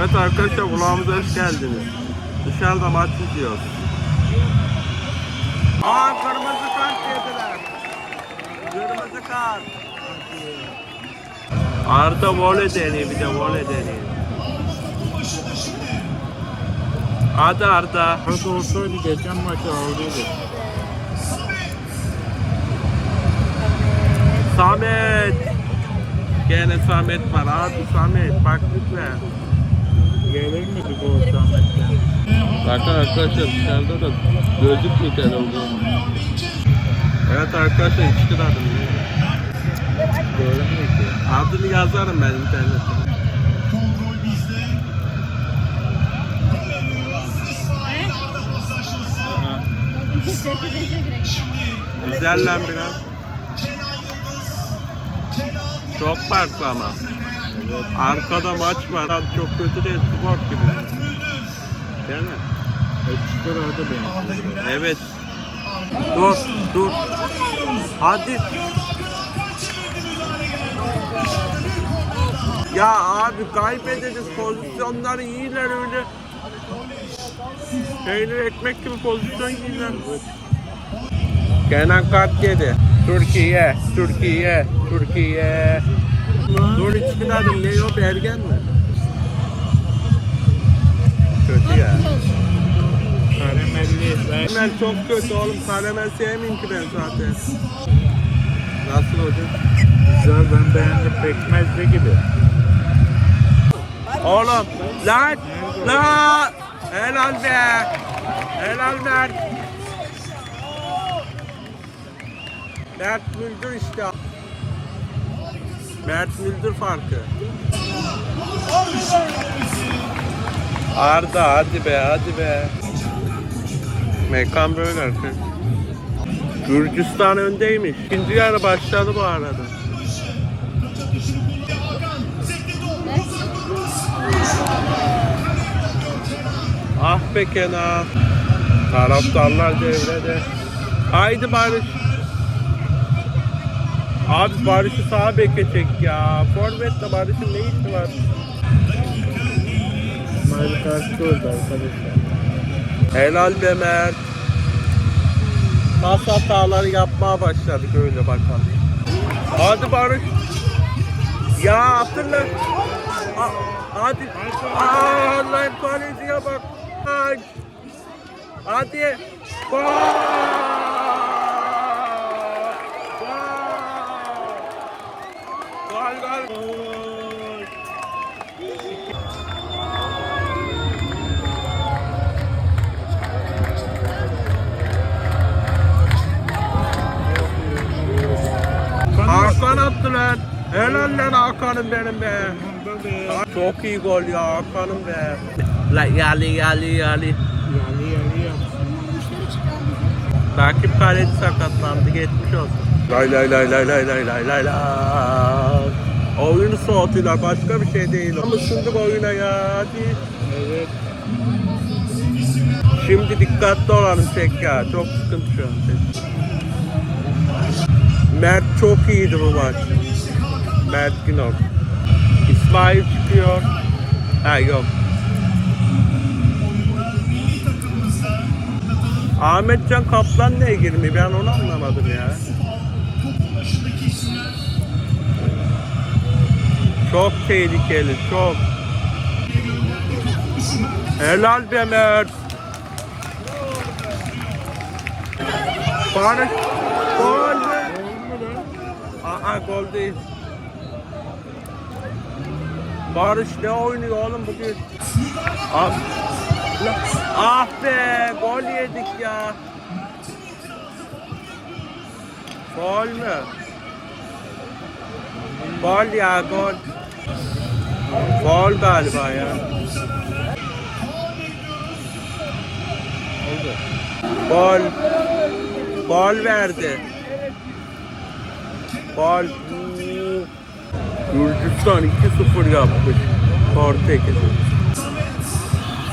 Evet arkadaşlar vlogumuza hoş geldiniz. Dışarıda maç izliyoruz. Aa kırmızı kart yediler. Kırmızı kart. Arda voley deniyor bir de voley deniyor. Hadi Arda. Hadi olsaydı geçen maçı aldıydı. Samet. Gene Samet var abi Samet bak lütfen. Gelir mi bir gol Samet'ten? Zaten arkadaşlar dışarıda da gözükmüyor televizyon. Evet arkadaşlar hiç kıradım. Göremiyor ki. Adını yazarım ben internette. Güzel lan biraz. Çok farklı ama. Evet. Arkada maç var. Abi çok kötü değil. Spor gibi. Değil mi? Ekstra adı benziyor. Evet. Dur, dur. Hadi. Ya abi kaybedeceğiz. Pozisyonları iyiler öyle. Peynir ekmek gibi pozisyon iyiler. Kenan kart yedi. Türkiye, Türkiye, Türkiye. Dur içkin adım ne yok ergen mi? Kötü ya. Karamelli. Ben Karamel çok kötü oğlum. Karamel sevmeyeyim ki ben zaten. Nasıl hocam? güzel ben beğendim. Pekmezli gibi. Oğlum lan lan helal be helal Mert Mert Müldür işte Mert Müldür farkı Arda hadi be hadi be Mekan böyle artık Gürcistan öndeymiş. İkinci yarı başladı bu arada. Ah be Kenan. Taraftarlar devrede. Haydi Barış. Abi Barış'ı sağa beke çek ya. Forvet'le Barış'ın ne işi var? İsmail karşı oldu arkadaşlar. Helal be Mert. Pas hataları yapmaya başladık öyle bakalım. Hadi Barış. Ya hatırla. A- Hadi. Aa, Allah'ım kaleciye bak. Hadi. Gol. Helal lan Hakan'ım benim be. Çok iyi gol ya Hakan'ım be. La yali yali yali. Yali yali yapsın. Rakip kaleci sakatlandı geçmiş olsun. Lay lay lay lay lay lay lay lay lay. Oyunu soğutuyorlar başka bir şey değil. Ama ısındık oyuna ya hadi. Evet. Şimdi dikkatli olalım tek ya. Çok sıkıntı şu an. Mert çok iyiydi bu maç. Mert Günok. İsmail çıkıyor. Ha yok. Ahmetcan Kaplan neye girmiyor? Ben onu anlamadım ya. Çok tehlikeli, çok. Helal be Mert. Barış. Gol. Aa gol değil. Barış ne oynuyor oğlum bugün? Ah, ah be gol yedik ya. Gol mü? Gol ya gol. Gol galiba ya. Oldu. Gol. Gol verdi. Gol. Gürcistan 2-0 yapmış. Portekiz'i.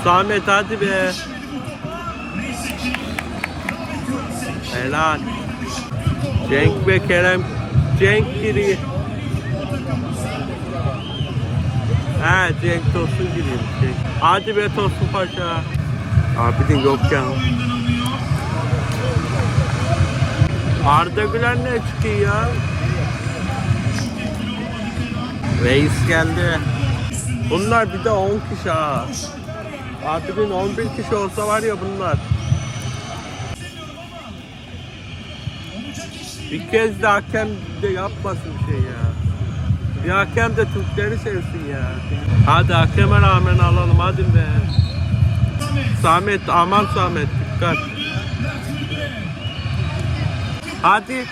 Samet hadi be. Helal. Cenk ve Kerem. Cenk giriyor. He Cenk Tosun gireyim. Cenk. Hadi be Tosun Paşa. Abi de yok ya. Arda Güler ne çıkıyor ya? Reis geldi. Bunlar bir de 10 kişi ha. Abinin 11 kişi olsa var ya bunlar. Bir kez de hakem de yapmasın şey ya. Bir hakem de Türkleri sevsin ya. Hadi hakeme rağmen alalım hadi be. Samet aman Samet dikkat. Hadi.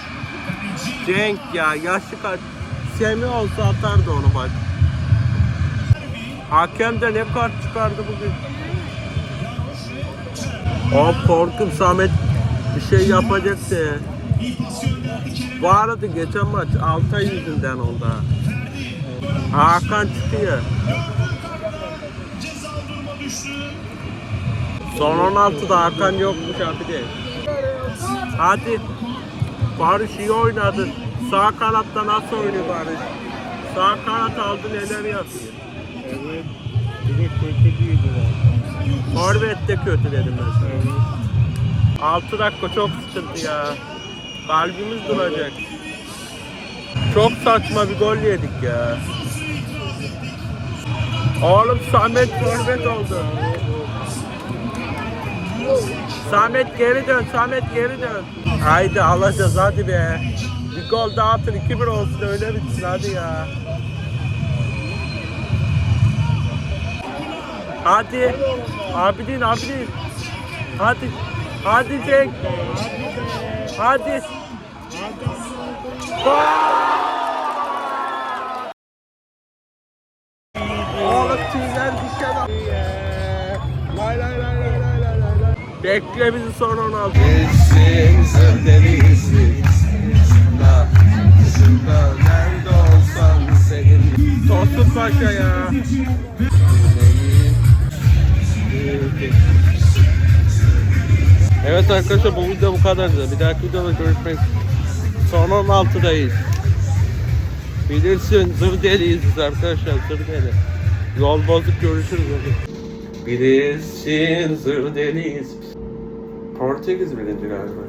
Cenk ya yaşı kaç. Semih olsa atardı onu bak. Hakem de ne kart çıkardı bugün. O korkum Samet bir şey yapacaktı. Bu arada geçen maç Altay yüzünden oldu. ha. Hakan çıkıyor. Son 16'da Hakan yokmuş abi de. Hadi. Barış iyi oynadı. Sağ kanatta nasıl oynuyor Barış? Sağ kanat aldı neler yapıyor. Evet. Bir de kötü değildiler. Forvet de kötü dedim ben sana. Evet. 6 dakika çok sıkıntı ya. Kalbimiz duracak. Çok saçma bir gol yedik ya. Oğlum Samet forvet oldu. Samet geri dön, Samet geri dön. Haydi alacağız hadi be. Bir gol daha atın 2-1 olsun öyle bitsin hadi ya. Hadi. Abidin abidin. Hadi. Hadi Cenk. Hadi. Oğlum tüyler dışarı. Lay lay lay lay lay lay. Bekle bizi son 16. Geçsin arkadaşlar bu video bu kadardı. Bir dahaki videoda görüşmek Son 16'dayız. Bilirsin zır deliyiz biz arkadaşlar zır deli. Yol bozuk görüşürüz hadi. Bilirsin zır deliyiz. Portekiz birinci galiba.